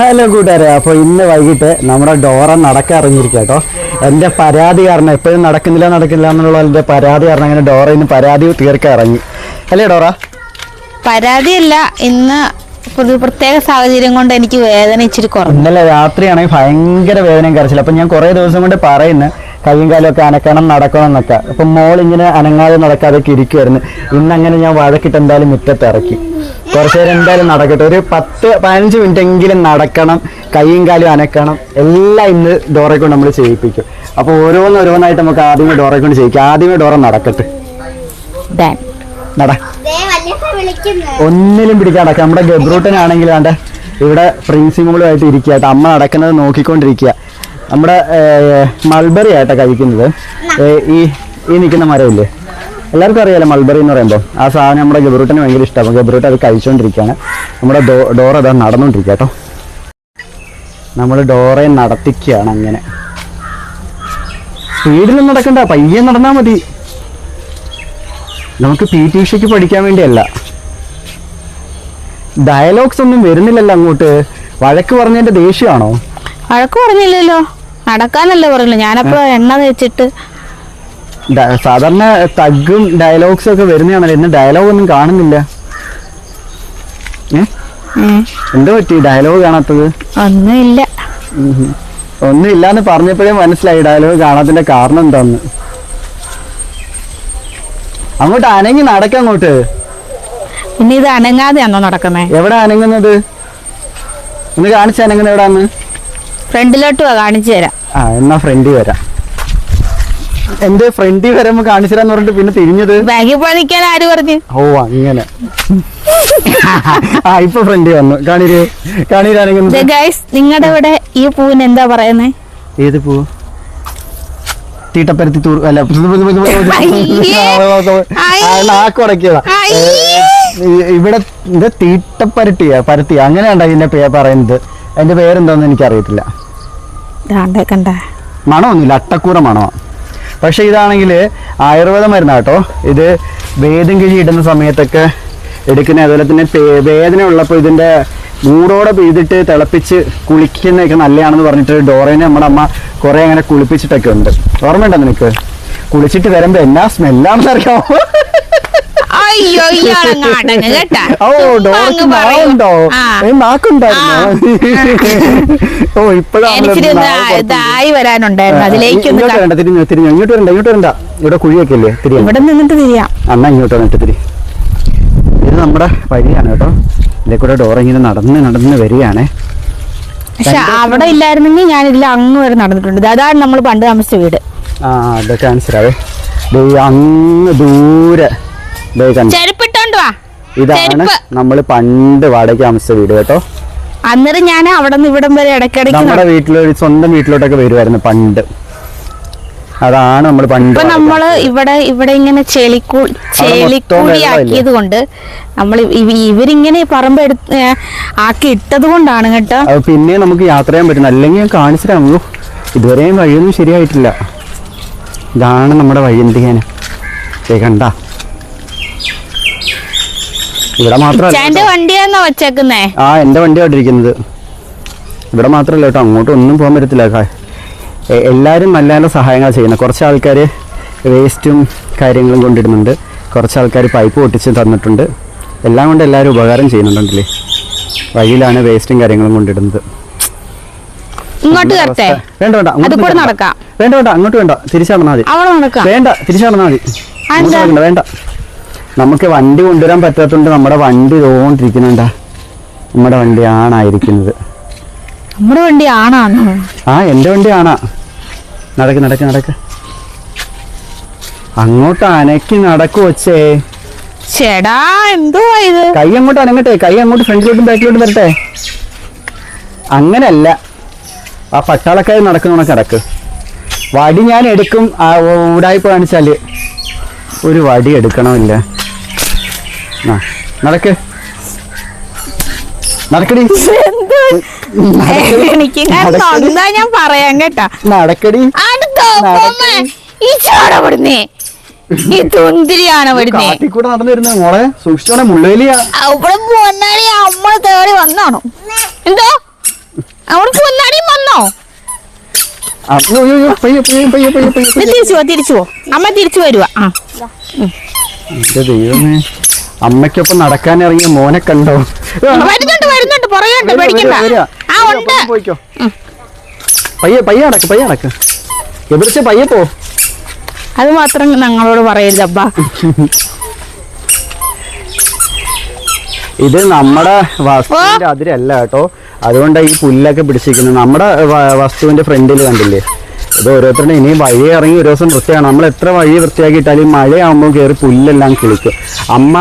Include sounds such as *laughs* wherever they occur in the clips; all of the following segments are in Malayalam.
ഹലോ കൂട്ടുകാരെ അപ്പോൾ ഇന്ന് വൈകിട്ട് നമ്മുടെ ഡോറ നടക്കാൻ ഇറങ്ങിയിരിക്കുക കേട്ടോ എന്റെ പരാതി കാരണം എപ്പോഴും നടക്കുന്നില്ല നടക്കുന്നില്ല എന്നുള്ള എന്റെ പരാതി കാരണം അങ്ങനെ ഡോറ ഇന്ന് പരാതി തീർക്കാൻ ഇറങ്ങി. അല്ലേ ഡോറ? പരാതിയല്ല ഇന്ന് ഒരു പ്രത്യേക സാഹചര്യം കൊണ്ട് എനിക്ക് വേദന ഇച്ചിരി കുറഞ്ഞു. ഇന്നലെ രാത്രിയാണെങ്കിൽ ഭയങ്കര വേദനയും കരച്ചില്ല അപ്പം ഞാൻ കുറേ ദിവസം കൊണ്ട് പറയുന്നു കൈയും കാലും അനക്കണം നടക്കണം എന്നൊക്കെ. അപ്പം മോൾ ഇങ്ങനെ അനങ്ങാതെ നടക്കാതെ ഇരിക്കുമായിരുന്നു ഇന്ന് അങ്ങനെ ഞാൻ വഴക്കിട്ട് എന്തായാലും മുറ്റത്ത് ഇറക്കി. കുറച്ച് നേരം എന്തായാലും നടക്കട്ടെ. ഒരു പത്ത് പതിനഞ്ച് മിനിറ്റ് എങ്കിലും നടക്കണം കൈയും കാലും അനക്കണം. എല്ലാം ഇന്ന് ഡോറെ കൊണ്ട് നമ്മൾ ചെയ്യിപ്പിക്കും. അപ്പോൾ ഓരോന്ന് ഓരോന്നായിട്ട് നമുക്ക് ആദ്യമേ ഡോറെ കൊണ്ട് ചെയ്യിക്കാം ആദ്യമേ ഡോറ നടക്കട്ടെ. നട. ഒന്നിലും പിടിക്കാൻ നടക്കാം. നമ്മുടെ ഗബ്രൂട്ടനാണെങ്കിൽ വേണ്ട ഇവിടെ പ്രിൻസിമളുമായിട്ട് ഇരിക്കുക അമ്മ നടക്കുന്നത് നോക്കിക്കൊണ്ടിരിക്കുക. നമ്മുടെ മൾബറി ആയിട്ടാ കഴിക്കുന്നത്. ഈ ഈ നിൽക്കുന്ന മരമില്ലേ? എല്ലാവർക്കും അറിയാലോ മൾബറി എന്ന് പറയുമ്പോൾ ആ സാധനം നമ്മുടെ ഗബ്രൂട്ടിന് ഭയങ്കര ഇഷ്ടമാണ് ഗബ്രൂട്ട് അത് കഴിച്ചുകൊണ്ടിരിക്കുകയാണ് നമ്മുടെ ഡോ ഡോർ അതാ നടന്നുകൊണ്ടിരിക്കുക കേട്ടോ. നമ്മൾ ഡോറെ നടത്തിക്കുകയാണ് അങ്ങനെ. സ്പീഡിലൊന്നും നടക്കണ്ട പയ്യെ നടന്നാൽ മതി. നമുക്ക് പി ടി ഉഷയ്ക്ക് പഠിക്കാൻ വേണ്ടിയല്ല. ഡയലോഗ്സ് ഒന്നും വരുന്നില്ലല്ലോ അങ്ങോട്ട്. വഴക്ക് പറഞ്ഞതിന്റെ ദേഷ്യമാണോ? വഴക്ക് പറഞ്ഞില്ലല്ലോ. നടക്കാനല്ലേ പറഞ്ഞില്ല ഞാനപ്പോ എണ്ണ തേച്ചിട്ട്. സാധാരണ തഗ്ഗും ഡയലോഗ്സും ഒക്കെ വരുന്നതാണല്ലോ. ഇന്ന് ഡയലോഗ് ഒന്നും കാണുന്നില്ല. എന്താ പറ്റി? ഡയലോഗ് കാണാത്തത്? ഒന്നുമില്ല. ഒന്നുമില്ല എന്ന് പറഞ്ഞപ്പോഴേ മനസ്സിലായി. ഡയലോഗ് കാണാത്തിന്റെ കാരണം എന്താന്ന്. അങ്ങോട്ട് അനങ്ങി നടക്കാം അങ്ങോട്ട്. പിന്നെ ഇത് അനങ്ങാതെയാണോ നടക്കുന്നത് എവിടെ അനങ്ങുന്നത്? ഒന്ന് കാണിച്ചനങ്ങുന്നത് എവിടാന്ന്? ഫ്രണ്ടിലോട്ട് വാ കാണിച്ചു തരാം ആ എന്നാ ഫ്രണ്ടിൽ വരാം എന്റെ ഫ്രണ്ടിൽ വരുമ്പോ കാണിച്ചു തരാന്ന് പറഞ്ഞിട്ട് പിന്നെ തിരിഞ്ഞത് ബാഗിൽ പോയി നിൽക്കാൻ ആര് പറഞ്ഞു ഓ അങ്ങനെ ആ ഇപ്പൊ ഫ്രണ്ടിൽ വന്നു കാണീര് കാണീരാണെങ്കിൽ ഗൈസ് നിങ്ങളുടെ ഇവിടെ ഈ പൂവിന് എന്താ പറയുന്നേ ഏത് പൂ തീട്ടപ്പരത്തി തൂർ അല്ല ആ, നാക്കുടക്കിയതാ ഇവിടെ തീട്ടപ്പരട്ടിയാ പരത്തിയാ അങ്ങനെയാണ്ടാ ഇതിന്റെ പേ പറയുന്നത് അതിന്റെ പേരെന്താന്ന് എനിക്കറിയത്തില്ല. മണമൊന്നുമില്ല അട്ടക്കൂറ മണമാണ് പക്ഷെ ഇതാണെങ്കിൽ ആയുർവേദ മരുന്നാണ് കേട്ടോ ഇത് വേദം കിഴി ഇടുന്ന സമയത്തൊക്കെ എടുക്കുന്ന അതുപോലെ തന്നെ വേദന ഉള്ളപ്പോൾ ഇതിന്റെ മൂടോടെ പെയ്തിട്ട് തിളപ്പിച്ച് കുളിക്കുന്നതൊക്കെ നല്ലതാണെന്ന് പറഞ്ഞിട്ട് ഡോറേനെ നമ്മുടെ അമ്മ കുറെ അങ്ങനെ കുളിപ്പിച്ചിട്ടൊക്കെ ഉണ്ട്. ഓർമ്മയുണ്ടോ നിനക്ക്? കുളിച്ചിട്ട് വരുമ്പോൾ എന്നാ സ്മെല്ലാണെന്ന് അയ്യോ കേട്ടാ. ഓ ഡോർക്ക്. നാവുണ്ടോ. ഓ വരാനുണ്ടായിരുന്നു. അതിലേക്ക് ഇങ്ങോട്ട് വരണ്ട തിരിഞ്ഞു തിരിഞ്ഞു ഇങ്ങോട്ട് വരണ്ട ഇങ്ങോട്ട് വരണ്ട. ഇവിടെ കുഴിയൊക്കെ ഇല്ലേ തിരിഞ്ഞു ഇവിടെ നിന്നിട്ട് തിരിയാം. അന്നാ ഇങ്ങോട്ട് വന്നിട്ട് തിരി. ഇത് നമ്മുടെ വഴിയാണ് കേട്ടോ. ഇതിൽ കൂടെ ഡോർ ഇങ്ങനെ നടന്ന് നടന്ന് വരികയാണേ. പക്ഷെ അവിടെ ഇല്ലായിരുന്നെങ്കിൽ ഞാൻ ഇതിൽ അങ്ങ് വരെ നടന്നിട്ടുണ്ട്. അതാണ് നമ്മൾ പണ്ട് താമസിച്ച വീട്. ആ അതൊക്കെ മനസ്സിലാവേ അങ്ങ് ദൂരെ. ചെരുപ്പിട്ടോണ്ട് വാ. ഇതാണ്. നമ്മൾ പണ്ട് വാടകയ്ക്ക് താമസിച്ച വീട് കേട്ടോ. അന്നേരം ഞാൻ അവിടെ നിന്ന് ഇവിടം വരെ ഇടയ്ക്കിടയ്ക്ക് നമ്മുടെ വീട്ടിലൊരു സ്വന്തം വീട്ടിലോട്ടൊക്കെ വരുമായിരുന്നു പണ്ട്. അതാണ് നമ്മൾ പണ്ട് ഇപ്പൊ നമ്മൾ ഇവിടെ ഇവിടെ ഇങ്ങനെ ചെളിക്കൂ വെള്ളമില്ലേ? കൊണ്ട് നമ്മൾ ഇവരിങ്ങനെ പറമ്പ് എടുത്ത് ആക്കി ഇട്ടത് കൊണ്ടാണ് കേട്ടോ പിന്നെ നമുക്ക് യാത്ര ചെയ്യാൻ പറ്റുന്നു അല്ലെങ്കിൽ ഞാൻ കാണിച്ചു തരാം. അയ്യോ, ഇതുവരെയും വഴിയൊന്നും ശരിയായിട്ടില്ല. ഇതാണ് നമ്മുടെ വഴി എന്ത് ചെയ്യാൻ കണ്ട. ഇവിടെ മാത്രമല്ല വണ്ടിയാന്നോ വെച്ചേക്കുന്നേ? ആ എന്റെ വണ്ടി അവിടെ ഇവിടെ മാത്രമല്ല കേട്ടോ അങ്ങോട്ട് ഒന്നും പോകാൻ പറ്റത്തില്ല എല്ലാവരും നല്ല നല്ല സഹായങ്ങൾ ചെയ്യുന്നത് കുറച്ച് ആൾക്കാർ വേസ്റ്റും കാര്യങ്ങളും കൊണ്ടിടുന്നുണ്ട്. കുറച്ച് ആൾക്കാർ പൈപ്പ് പൊട്ടിച്ച് തന്നിട്ടുണ്ട്. എല്ലാം കൊണ്ട് എല്ലാവരും ഉപകാരം ചെയ്യുന്നുണ്ടല്ലേ? വഴിയിലാണ് വേസ്റ്റും കാര്യങ്ങളും കൊണ്ടിടുന്നത്. ഇങ്ങോട്ട് വേണ്ട വേണ്ട അങ്ങോട്ട് വേണ്ട. നടക്കാം. വേണ്ട വേണ്ട അങ്ങോട്ട് വേണ്ട. തിരിച്ചു നടന്നാൽ മതി. വേണ്ട തിരിച്ചു നടന്നാൽ മതി. വേണ്ട. നമുക്ക് വണ്ടി കൊണ്ടുവരാൻ പറ്റാത്തതുകൊണ്ട് നമ്മുടെ വണ്ടി തോണ്ടിരിക്കുന്നുണ്ടാ നമ്മുടെ വണ്ടി ആണായിരിക്കുന്നത്. നമ്മുടെ വണ്ടി ആണാണ് ആ എന്റെ വണ്ടി ആണാ. നടക്ക് നടക്ക് നടക്ക്. അങ്ങോട്ട് അനക്കി നടക്കു വച്ചേ ചേടാ എന്തോ ഇത്? കൈ അങ്ങോട്ട് അനങ്ങട്ടെ കൈ അങ്ങോട്ട് ഫ്രണ്ടിലോട്ടും ബാക്കിലോട്ടും വരട്ടെ. അങ്ങനല്ല. ആ പട്ടാളക്കാർ നടക്കുന്ന കിടക്ക് വടി ഞാൻ എടുക്കും ആ ഊടായ്പ കാണിച്ചാൽ. ഒരു വടി എടുക്കണമില്ല. നടക്ക്. നടക്കടി. എനിക്ക് ഞാൻ പറയാം കേട്ടാ. നടക്കടി. പൊമ്മ. ഈ തുന്തിരിയാണ് ഇവിടുന്ന്. കാട്ടിക്കൂടെ നടന്നു വരുന്നത് മോളെ. സൂക്ഷിച്ചോടെ മുള്ളുവേലിയാ അവിടെ പൊന്നാളി അമ്മ തേടി വന്നാണോ? എന്തോ? അവിടെ പൊന്നാടിയും വന്നോ? ആ, അയ്യോ, അയ്യോ, അയ്യോ, പയ്യെ, പയ്യെ, പയ്യെ, പയ്യെ, പയ്യെ, നീ പയ്യെ. തിരിച്ചു പോ തിരിച്ചു പോ. അമ്മ തിരിച്ചു വരുവാ. ആ. ദൈവമേ. അമ്മയ്ക്കൊപ്പം നടക്കാൻ ഇറങ്ങിയ മോനെ കണ്ടോ? വരുന്നുണ്ട് വരുന്നുണ്ട് പുറകെയുണ്ട് പേടിക്കണ്ട. ആ ഉണ്ട്. പോയിക്കോ. പയ്യെ പയ്യെ നടക്ക് പയ്യെ നടക്ക്. പയ്യെ പോ. അത് മാത്രം ഞങ്ങളോട് പറയരുത് അബ്ബാ ഇത് നമ്മുടെ വസ്തുവിന്റെ അതിരല്ല കേട്ടോ. അതുകൊണ്ടാണ് ഈ പുല്ലൊക്കെ പിടിച്ചിരിക്കുന്നത്. നമ്മുടെ വസ്തുവിന്റെ ഫ്രണ്ടിൽ കണ്ടില്ലേ? ഇത് ഓരോരുത്തരുടെ ഇനിയും വഴി ഇറങ്ങി ഒരു ദിവസം വൃത്തിയാണ്. നമ്മൾ എത്ര വഴി വൃത്തിയാക്കിയിട്ടാലും മഴയാകുമ്പോൾ കയറി പുല്ലെല്ലാം കിളിക്കും. അമ്മ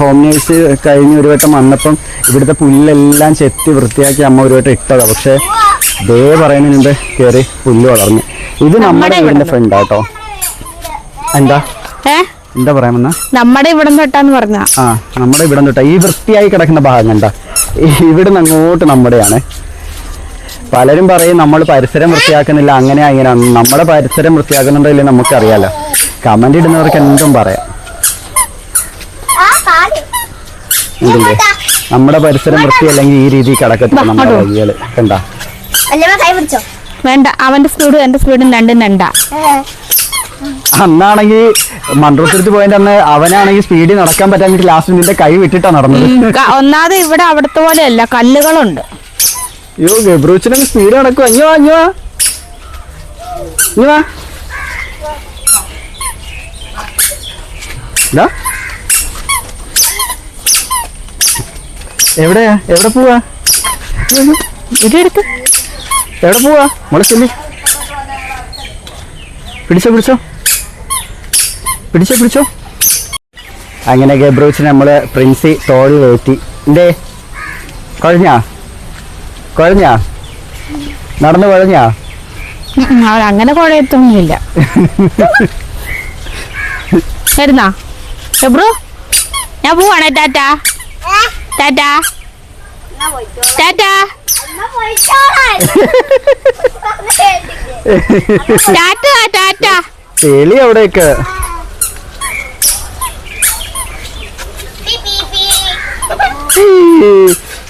ഹോം നേഴ്സ് കഴിഞ്ഞ് ഒരു വട്ടം വന്നപ്പം ഇവിടുത്തെ പുല്ലെല്ലാം ചെത്തി വൃത്തിയാക്കി അമ്മ ഒരു വട്ടം ഇട്ടതാണ് പക്ഷേ ദേ പറയുന്നതിന് മുമ്പ് കയറി പുല്ല് വളർന്നു. ഇത് നമ്മുടെ വീടിന്റെ ഫ്രണ്ട് കേട്ടോ എന്താ? എന്താ പറയാമെന്നാ നമ്മുടെ ഇവിടെ തൊട്ടാന്ന് പറഞ്ഞ. ആ നമ്മുടെ ഇവിടെ തൊട്ടാ. ഈ വൃത്തിയായി കിടക്കുന്ന ഭാഗം കണ്ട. ഇവിടുന്ന് അങ്ങോട്ട് നമ്മുടെയാണ്. പലരും പറയും നമ്മൾ പരിസരം വൃത്തിയാക്കുന്നില്ല അങ്ങനെ അങ്ങനെ. നമ്മുടെ പരിസരം വൃത്തിയാക്കുന്നുണ്ടോ ഇല്ലേ നമുക്കറിയാലോ. കമന്റ് ഇടുന്നവർക്ക് എന്തും പറയാം. ഇതില്ലേ നമ്മുടെ പരിസരം വൃത്തിയല്ലെങ്കിൽ ഈ രീതിയിൽ കിടക്കത്തില്ല നമ്മുടെ വഴികൾ. കണ്ട? അല്ലമ്മ കൈ പിടിച്ചോ? വേണ്ട അവന്റെ സ്പീഡും എന്റെ സ്പീഡും രണ്ടും രണ്ടാ. അന്നാണെങ്കിൽ മണ്ഡലത്തിൽ പോയിന്റ് അന്ന് അവനാണെങ്കിൽ സ്പീഡിൽ നടക്കാൻ പറ്റാൻ ലാസ്റ്റ് നിന്റെ കൈ വിട്ടിട്ടാ നടന്നത്. ഒന്നാമത് ഇവിടെ അവിടുത്തെ പോലെയല്ല കല്ലുകളുണ്ട്. അയ്യോ ഗബ്രൂച്ചിനൊക്കെ സ്പീഡ് നടക്കും അഞ്ഞോ അഞ്ഞോ ഇഞ്ഞോ ദാ. എവിടെയാ? എവിടെ പോവാ? ഇവിടെ എടുത്ത് എവിടെ പോവാ? മോളെ ചെല്ലി. പിടിച്ചോ പിടിച്ചോ. പിടിച്ചോ പിടിച്ചോ. അങ്ങനെ ഗബ്രൂച്ചിനെ നമ്മൾ പ്രിൻസി തോളിൽ കയറ്റി. എന്തേ? കുഴഞ്ഞാ? കുഴഞ്ഞാ? നടന്നു കുഴഞ്ഞാ? അങ്ങനെ കുഴയത്തൊന്നുമില്ല വരുന്നാ? എബ്രു ഞാൻ പോവാണേ tata. Tata. Tata. Tata tata. ചെളി അവിടെയൊക്കെ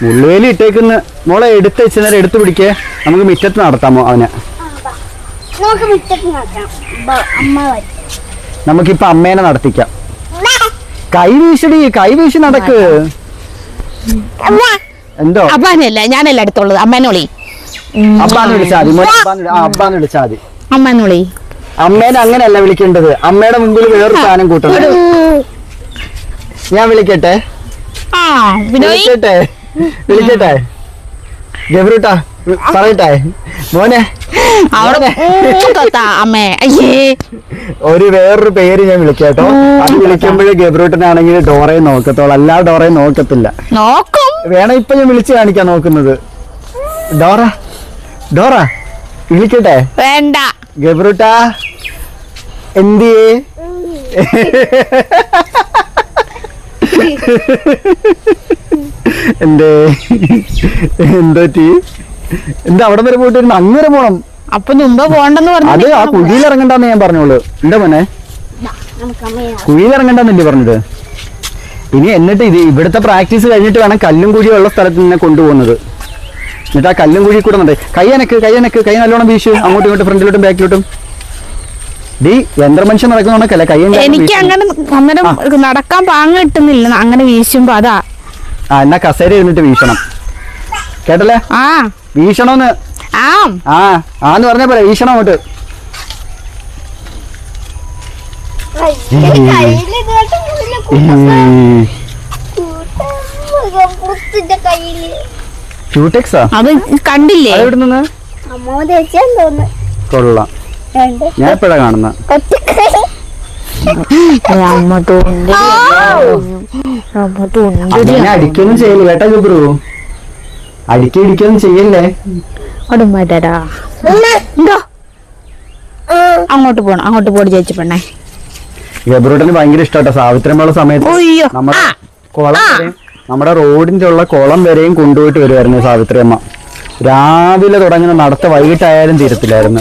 മുള്ളുവേലി ഇട്ടേക്കുന്ന മോളെ എടുത്ത് വെച്ച് നേരം എടുത്തു പിടിക്കേ. നമുക്ക് മിറ്റത്ത് നടത്താമോ അവനെ? നമുക്കിപ്പൊ അമ്മേനെ നടത്തിക്കാം. കൈ വീശടി കൈ വീശി നടക്ക്. എന്തോ? അപ്പാനല്ല ഞാനല്ല അടുത്തുള്ളത് അമ്മേനോളി അബ്ബാന്ന് വിളിച്ചാ മതി. വിളി- വിളിച്ചാ മതി. അമ്മേനോളി അമ്മേനെ അങ്ങനെയല്ല വിളിക്കേണ്ടത്. അമ്മയുടെ മുമ്പിൽ വേറൊരു സാധനം കൂട്ടണം. ഞാൻ വിളിക്കട്ടെ? ആ വിളിക്കട്ടെ? വിളിക്കട്ടെ ഗബ്രൂട്ടാ പറയട്ടെ മോനെ അവിടെ അമ്മേ. അയ്യേ. ഒരു വേറൊരു പേര് ഞാൻ വിളിക്കാട്ടോ അത് വിളിക്കുമ്പോഴേ ഗബ്രൂട്ടനാണെങ്കിൽ ഡോറയെ നോക്കത്തോളൂ അല്ലാ ഡോറയെ നോക്കത്തില്ല. നോക്കും. വേണം ഇപ്പൊ ഞാൻ വിളിച്ചു കാണിക്കാൻ നോക്കുന്നത്. ഡോറ ഡോറ വിളിക്കട്ടെ? വേണ്ട. ഗബ്രൂട്ട എന്തിയേ? *laughs* എന്തേ? എന്തോ ടീ എന്താ അവിടെ വരെ പോയിട്ട് അങ്ങനെ അങ്ങ് പോണം. അപ്പൊ മുമ്പ് പോണ്ടെന്ന് അത് പറഞ്ഞു ആ കുഴിയിൽ ഇറങ്ങണ്ടെന്ന് ഞാൻ പറഞ്ഞോളൂ. എന്താ മോനെ? കുഴിയിൽ ഇറങ്ങണ്ടെന്നല്ലേ പറഞ്ഞത്? ഇനി എന്നിട്ട് ഇത് ഇവിടുത്തെ പ്രാക്ടീസ് കഴിഞ്ഞിട്ട് വേണം കല്ലും കുഴിയും ഉള്ള സ്ഥലത്ത് നിന്നെ കൊണ്ടുപോകുന്നത്. എന്നിട്ട് ആ കല്ലും കുഴി കൂടെ നന്നേ കൈ എനക്ക് കൈ എനക്ക് കൈ നല്ലോണം വീശു. അങ്ങോട്ടും ഇങ്ങോട്ടും ഫ്രണ്ടിലോട്ടും ബാക്കിലോട്ടും. ഡി യന്ത്രമനുഷ്യൻ നടക്കുന്നോണക്കല്ല കയ്യും കാലും എനിക്ക്. അങ്ങനെ അന്നേരം നടക്കാൻ പാങ്ങ കിട്ടുന്നില്ല അങ്ങനെ വീശുമ്പോ അതാ. ആ എന്നാ കസേര ഇരുന്നിട്ട് വീശണം. കേട്ടല്ലേ? ആ. വീശണോന്ന്. ആ. ആ ആന്ന് പറഞ്ഞ പോലെ വീശണം അങ്ങോട്ട്. അത് കണ്ടില്ലേ? കൊള്ളാം. ഞാൻ എപ്പോഴാ കാണുന്ന. അടിക്കൊന്നും ചെയ്യല്ലേ കേട്ടാ ഗബ്രു. അടിക്കി ഇടിക്കൊന്നും ചെയ്യല്ലേ? എന്തോ അങ്ങോട്ട് പോണം അങ്ങോട്ട് പോടി ചേച്ചി പെണ്ണേ. ഗബ്രൂട്ടന് ഭയങ്കര ഇഷ്ടമാട്ടോ സാവിത്രിയമ്മയുള്ള സമയത്ത് നമ്മുടെ കുളം വരെയും നമ്മുടെ റോഡിന്റെ ഉള്ള കുളം വരെയും കൊണ്ടുപോയിട്ട് വരുമായിരുന്നു സാവിത്രിയമ്മ. രാവിലെ തുടങ്ങുന്ന നടത്ത വൈകിട്ടായാലും തീരത്തില്ലായിരുന്നു.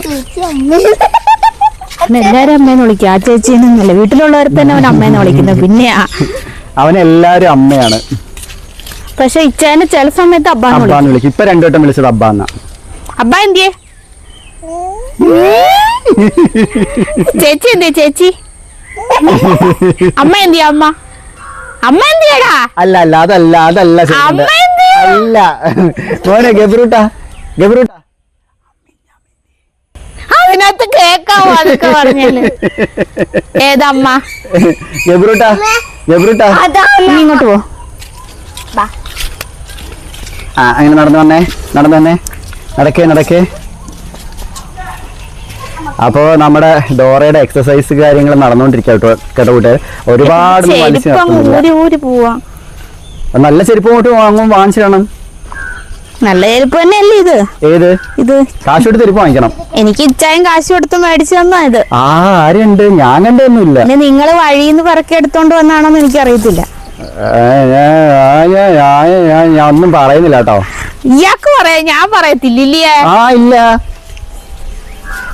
എല്ലാരും അമ്മേന്ന് വിളിക്കുക ആ ചേച്ചിന്നല്ല വീട്ടിലുള്ളവർ തന്നെ അവൻ അമ്മേന്ന് വിളിക്കുന്നത് പിന്നെയാ അവനെല്ലാരും അമ്മയാണ്. പക്ഷെ ഇച്ചാനെ ചില സമയത്ത് അബ്ബാന്ന് വിളിക്കും. വിളിക്കും. ഇപ്പൊ രണ്ടു വട്ടം വിളിച്ചത് അബ്ബാന്ന. അബ്ബ എന്തിയെ? ചേച്ചി എന്തിയെ ചേച്ചി? അമ്മ എന്തിയ അമ്മ? അമ്മ എന്തിയടാ? അല്ല അല്ല അതല്ല അതല്ല അല്ല. മോനെ ഗബ്രൂട്ടാ. ഗബ്രൂട്ടാ. അതിനകത്ത് കേക്കാവോ അതൊക്കെ പറഞ്ഞാൽ? ഏതമ്മ? ഗബ്രൂട്ടാ ഗബ്രൂട്ടാ നീ ഇങ്ങോട്ട് പോ. ആ അങ്ങനെ നടന്നു വന്നേ നടന്നു വന്നേ. നടക്കേ നടക്കേ. അപ്പോ നമ്മുടെ ഡോറയുടെ എക്സസൈസ് കാര്യങ്ങൾ നടന്നുകൊണ്ടിരിക്കുക കേട്ടോ കേട്ടോ കൂട്ടുകാർ ഒരുപാട് നല്ല ചെരുപ്പ് ഇങ്ങോട്ട് വാങ്ങും വാങ്ങിച്ചിടണം നല്ല ചെരുപ്പ് തന്നെയല്ലേ ഇത്? ഏത്? ഇത്. കാശ് കൊടുത്ത് ചെരുപ്പ് വാങ്ങിക്കണം. എനിക്ക് ഇച്ചായും കാശ് കൊടുത്ത് മേടിച്ചു തന്നാ ഇത്. ആ ആരുണ്ട്? ഞാൻ കണ്ടൊന്നുമില്ല. പിന്നെ നിങ്ങൾ വഴിന്ന് പറക്കി എടുത്തോണ്ട് വന്നാണോന്ന് എനിക്കറിയത്തില്ല. ഞാൻ ഒന്നും പറയുന്നില്ല കേട്ടോ. ഇയാൾക്ക് പറയാ ഞാൻ പറയത്തില്ലേ ആ ഇല്ല.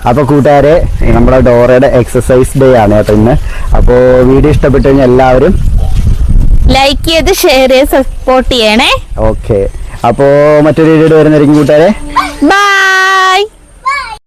അപ്പൊ കൂട്ടുകാരെ നമ്മുടെ ഡോറയുടെ എക്സസൈസ് ഡേ ആണ് കേട്ടോ ഇന്ന്. അപ്പോ വീഡിയോ ഇഷ്ടപ്പെട്ടു കഴിഞ്ഞാൽ എല്ലാവരും ലൈക്ക് ചെയ്ത് ഷെയർ ചെയ്ത് സപ്പോർട്ട് ചെയ്യണേ. ഓക്കെ അപ്പോ മറ്റൊരു വീഡിയോ വരുന്നതായിരിക്കും കൂട്ടുകാരെ. ബൈ